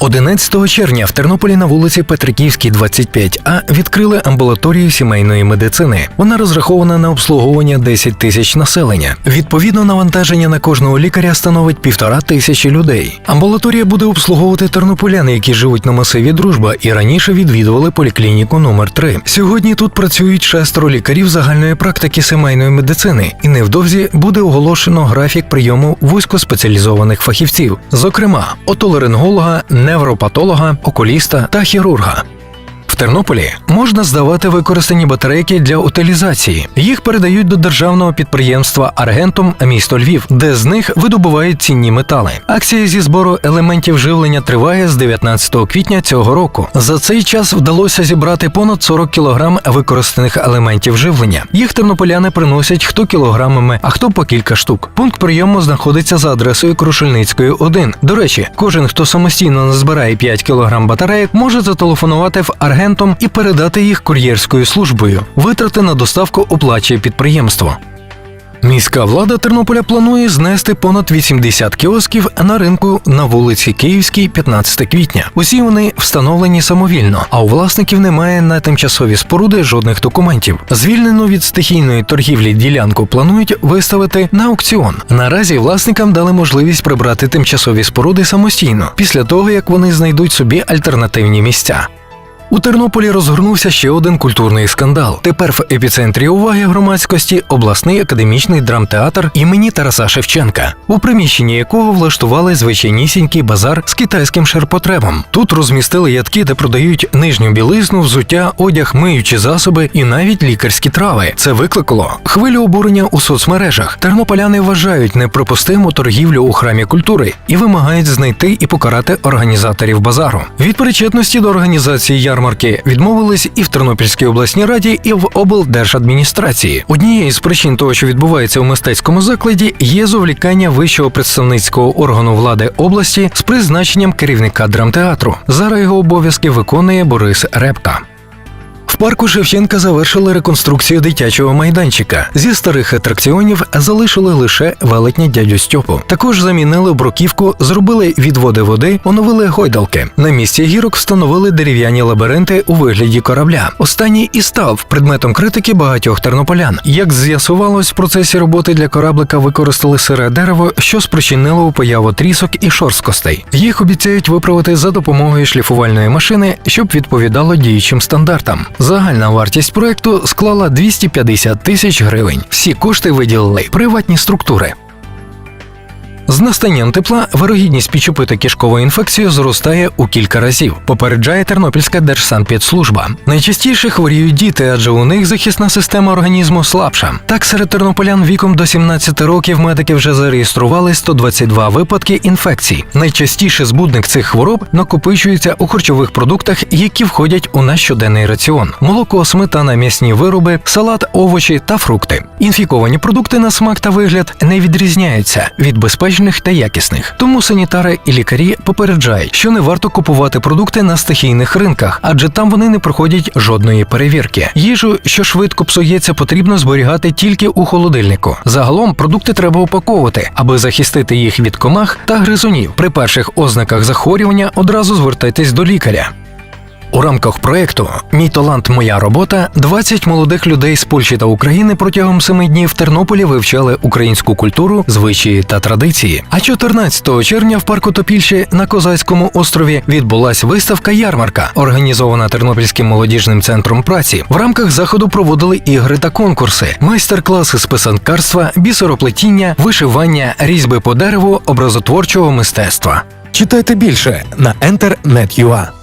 11 червня в Тернополі на вулиці Петриківській, 25А відкрили амбулаторію сімейної медицини. Вона розрахована на обслуговування 10 тисяч населення. Відповідно, навантаження на кожного лікаря становить півтора тисячі людей. Амбулаторія буде обслуговувати тернополяни, які живуть на масиві Дружба і раніше відвідували поліклініку номер 3 Сьогодні тут працюють шестеро лікарів загальної практики сімейної медицини, і невдовзі буде оголошено графік прийому вузькоспеціалізованих фахівців, зокрема отоларинголога, невропатолога, окуліста та хірурга. Тернополі можна здавати використані батарейки для утилізації. Їх передають до державного підприємства Аргентум місто Львів, де з них видобувають цінні метали. Акція зі збору елементів живлення триває з 19 квітня цього року. За цей час вдалося зібрати понад 40 кілограм використаних елементів живлення. Їх тернополяни приносять хто кілограмами, а хто по кілька штук. Пункт прийому знаходиться за адресою Крушельницької 1. До речі, кожен, хто самостійно назбирає 5 кілограм батареїк, може зателефонувати в Аргентум і передати їх кур'єрською службою. Витрати на доставку оплачує підприємство. Міська влада Тернополя планує знести понад 80 кіосків на ринку на вулиці Київській, 15 квітня. Усі вони встановлені самовільно, а у власників немає на тимчасові споруди жодних документів. Звільнену від стихійної торгівлі ділянку планують виставити на аукціон. Наразі власникам дали можливість прибрати тимчасові споруди самостійно після того, як вони знайдуть собі альтернативні місця. У Тернополі розгорнувся ще один культурний скандал. Тепер в епіцентрі уваги громадськості обласний академічний драмтеатр імені Тараса Шевченка, у приміщенні якого влаштували звичайнісінький базар з китайським ширпотребом. Тут розмістили ядки, де продають нижню білизну, взуття, одяг, миючі засоби і навіть лікарські трави. Це викликало хвилю обурення у соцмережах. Тернополяни вважають неприпустиму торгівлю у храмі культури і вимагають знайти і покарати організаторів базару. Від причетності до організації ярмарки відмовились і в Тернопільській обласній раді, і в облдержадміністрації. Однією з причин того, що відбувається у мистецькому закладі, є зовлікання вищого представницького органу влади області з призначенням керівника драмтеатру. Зараз його обов'язки виконує Борис Репка. Парку Шевченка завершили реконструкцію дитячого майданчика. Зі старих атракціонів залишили лише велетня дядю Стьопу. Також замінили бруківку, зробили відводи води, оновили гойдалки. На місці гірок встановили дерев'яні лабіринти у вигляді корабля. Останній і став предметом критики багатьох тернополян. Як з'ясувалось, в процесі роботи для кораблика використали сире дерево, що спричинило появу трісок і шорсткостей. Їх обіцяють виправити за допомогою шліфувальної машини, щоб відповідало діючим стандартам. Загальна вартість проекту склала 250 тисяч гривень. Всі кошти виділили приватні структури. З настанням тепла вирогідність підчепити кишкову інфекцію зростає у кілька разів, попереджає Тернопільська Держсанпідслужба. Найчастіше хворіють діти, адже у них захисна система організму слабша. Так, серед тернополян віком до 17 років медики вже зареєстрували 122 випадки інфекцій. Найчастіше збудник цих хвороб накопичується у харчових продуктах, які входять у наш щоденний раціон: молоко, сметана, м'ясні вироби, салат, овочі та фрукти. Інфіковані продукти на смак та вигляд не відрізняються від безпечних та якісних. Тому санітари і лікарі попереджають, що не варто купувати продукти на стихійних ринках, адже там вони не проходять жодної перевірки. Їжу, що швидко псується, потрібно зберігати тільки у холодильнику. Загалом продукти треба упаковувати, аби захистити їх від комах та гризунів. При перших ознаках захворювання одразу звертайтесь до лікаря. У рамках проекту Мій талант, моя робота 20 молодих людей з Польщі та України протягом семи днів в Тернополі вивчали українську культуру, звичаї та традиції. А 14 червня в парку Топільші на Козацькому острові відбулась виставка ярмарка, організована Тернопільським молодіжним центром праці. В рамках заходу проводили ігри та конкурси, майстер-класи з писанкарства, бісероплетіння, вишивання, різьби по дереву, образотворчого мистецтва. Читайте більше на Enter.net.ua.